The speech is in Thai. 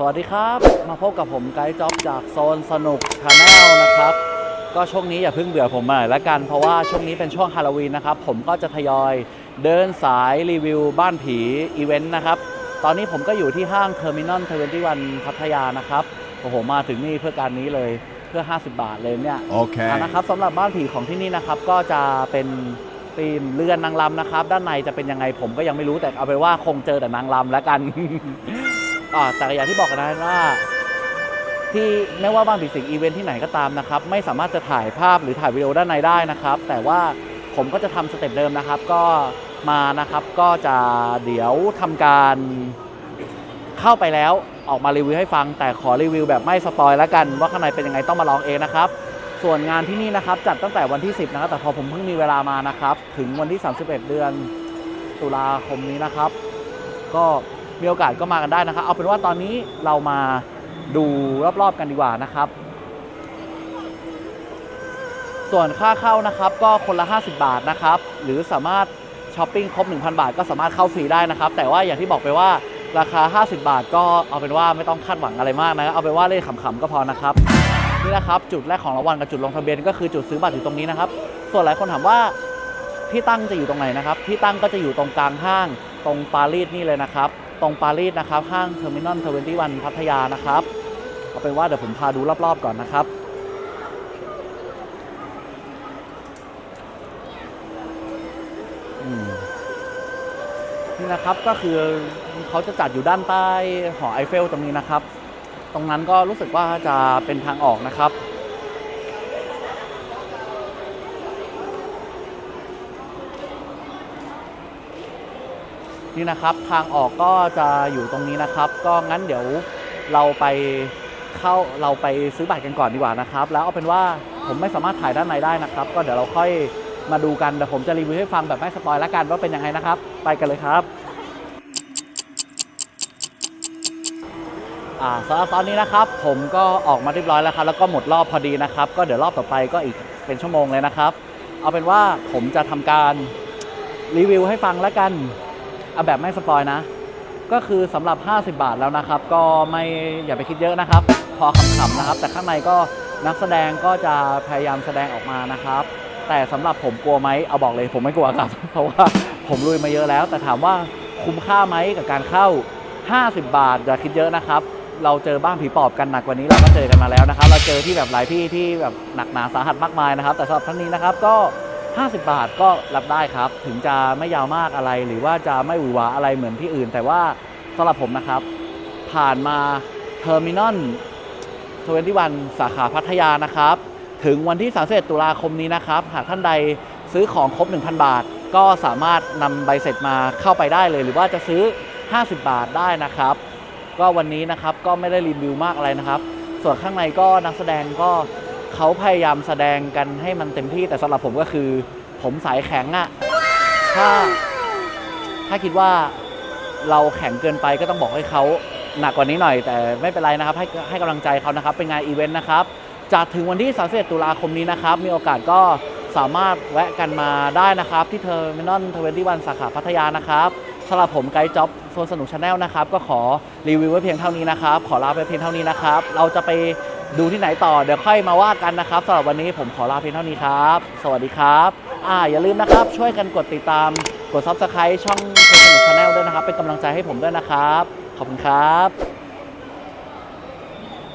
สวัสดีครับ มาพบกับผมไกด์จ็อบจากโซนสนุกชาแนลนะครับ ก็ช่วงนี้อย่าเพิ่งเบื่อผมมาหน่อยละกัน เพราะว่าช่วงนี้เป็นช่วงฮาโลวีนนะครับ ผมก็จะทยอยเดินสายรีวิวบ้านผีอีเวนต์นะครับ ตอนนี้ผมก็อยู่ที่ห้างเทอร์มินอลเทเวนตี้วันพัทยานะครับ โอ้โห มาถึงนี่เพื่อการนี้เลยเพื่อ 50 บาทเลยเนี่ย Okay. อ่านะครับสำหรับบ้านผีของที่นี่นะครับก็จะเป็นธีมเรือนนางรำนะครับ ด้านในจะเป็นยังไงผมก็ยังไม่รู้แต่เอาไปนว่าคงเจอแต่นางรำแล้วกัน อ่าแต่อย่างที่บอกกันนะว่าที่ไม่ว่าบ้านผีสิงอีเวนท์ที่ไหนก็ตามนะครับ ไม่สามารถจะถ่ายภาพหรือถ่ายวิดีโอด้านในได้นะครับ แต่ว่าผมก็จะทำสเต็ปเดิมนะครับ ก็มานะครับก็จะเดี๋ยวทำการเข้าไปแล้วออกมารีวิวให้ฟัง แต่ขอรีวิวแบบไม่สปอยแล้วกัน ว่าข้างในเป็นยังไงต้องมาลองเองนะครับ ส่วนงานที่นี่นะครับ จัดตั้งแต่วันที่ 10 นะครับ แต่พอผมเพิ่งมีเวลามานะครับ ถึงวันที่ 31 เดือนตุลาคมนี้นะครับ ก็ มีโอกาสก็มากันได้นะครับ เอาเป็นว่าตอนนี้เรามาดูรอบๆกันดีกว่านะครับ ส่วนค่าเข้านะครับก็คนละ 50 บาทนะครับ หรือสามารถช้อปปิ้งครบ 1,000 บาท ก็สามารถเข้าฟรีได้นะครับ แต่ว่าอย่างที่บอกไปว่าราคา 50 บาท ก็เอาเป็นว่าไม่ต้องคาดหวังอะไรมากนะเอาเป็นว่าเล่นขำๆก็พอนะครับนี่นะครับจุดแรกของรางวัลกับจุดลงทะเบียนก็คือจุดซื้อบัตรอยู่ตรงนี้นะครับ ส่วนหลายคนถามว่าที่ตั้งจะอยู่ตรงไหนนะครับ ที่ตั้งก็จะอยู่ตรงกลางห้างตรงปารีสนี่เลยนะครับ ตรงปารีสนะครับ ห้างเทอร์มินอลเทเวนตี้วันพัทยานะครับ เอาเป็นว่าเดี๋ยวผมพาดูรอบๆก่อนนะครับนี่นะครับก็คือเขาจะจัดอยู่ด้านใต้หอไอเฟลตรงนี้นะครับ ตรงนั้นก็รู้สึกว่าจะเป็นทางออกนะครับ นี่นะครับ ทางออกก็จะอยู่ตรงนี้นะครับ ก็งั้นเดี๋ยวเราไปเข้าเราไปซื้อบัตรกันก่อนดีกว่านะครับ แล้วเอาเป็นว่าผมไม่สามารถถ่ายด้านในได้นะครับ ก็เดี๋ยวเราค่อยมาดูกันเดี๋ยวผมจะรีวิวให้ฟังแบบไม่สปอยแล้วกันว่าเป็นยังไงนะครับ ไปกันเลยครับอ่าสำหรับตอนนี้นะครับ ผมก็ออกมาเรียบร้อยแล้วครับ แล้วก็หมดรอบพอดีนะครับ ก็เดี๋ยวรอบต่อไปก็อีกเป็นชั่วโมงเลยนะครับ เอาเป็นว่าผมจะทำการรีวิวให้ฟังแล้วกัน เอาแบบไม่สปอยนะ ก็คือสำหรับ 50 บาทแล้วนะครับ ก็ไม่อย่าไปคิดเยอะนะครับ พอคำๆนะครับ แต่ข้างในก็นักแสดงก็จะพยายามแสดงออกมานะครับ แต่สำหรับผมกลัวไหมเอาบอกเลยผมไม่กลัวครับ เพราะว่าผมลุยมาเยอะแล้ว แต่ถามว่าคุ้มค่าไหมกับการเข้า 50 บาทอย่าคิดเยอะนะครับ เราเจอบ้านผีปอบกันหนักกว่านี้เราก็เจอกันมาแล้วนะครับ เราเจอที่แบบหลายที่ที่แบบหนักหนาสาหัสมากมายนะครับ แต่สำหรับท่านนี้นะครับก็ 50 บาทก็รับได้ครับ ถึงจะไม่ยาวมากอะไร หรือว่าจะไม่หวือหวาอะไรเหมือนที่อื่น แต่ว่าสำหรับผมนะครับ ผ่านมาเทอร์มินอล21 สาขาพัทยานะครับ ถึงวันที่ 31 ตุลาคมนี้นะครับ หากท่านใดซื้อของครบ 1,000 บาท ก็สามารถนำใบเสร็จมาเข้าไปได้เลย หรือว่าจะซื้อ 50 บาทได้นะครับ ก็วันนี้นะครับก็ไม่ได้รีวิวมากอะไรนะครับ ส่วนข้างในก็นักแสดงก็ เขาพยายามแสดงกันให้มันเต็มที่แต่สำหรับผมก็คือ ผมสายแข็งอะถ้าถ้าคิดว่าเราแข็งเกินไปก็ต้องบอกให้เขาหนักกว่านี้หน่อย แต่ไม่เป็นไรนะครับ ให้ให้กำลังใจเขานะครับ เป็นงานอีเวนต์นะครับจัดถึงวันที่31ตุลาคมนี้นะครับ มีโอกาสก็สามารถแวะกันมาได้นะครับ ที่เทอร์มินอลทเวนตี้วันสาขาพัทยานะครับสำหรับผมไกด์จ็อบโซนสนุกชาแนลนะครับ ก็ขอรีวิวไว้เพียงเท่านี้นะครับ ขอลาไปเพียงเท่านี้นะครับ เราจะไป ดูที่ไหนต่อเดี๋ยวค่อยมาว่ากันนะครับสำหรับวันนี้ผมขอลาเพียงเท่านี้ครับ สวัสดีครับอ่าอย่าลืมนะครับ ช่วยกันกดติดตาม กด Subscribe ช่องโซนสนุกชาแนลด้วยนะครับ เป็นกำลังใจให้ผมด้วยนะครับ ขอบคุณครับ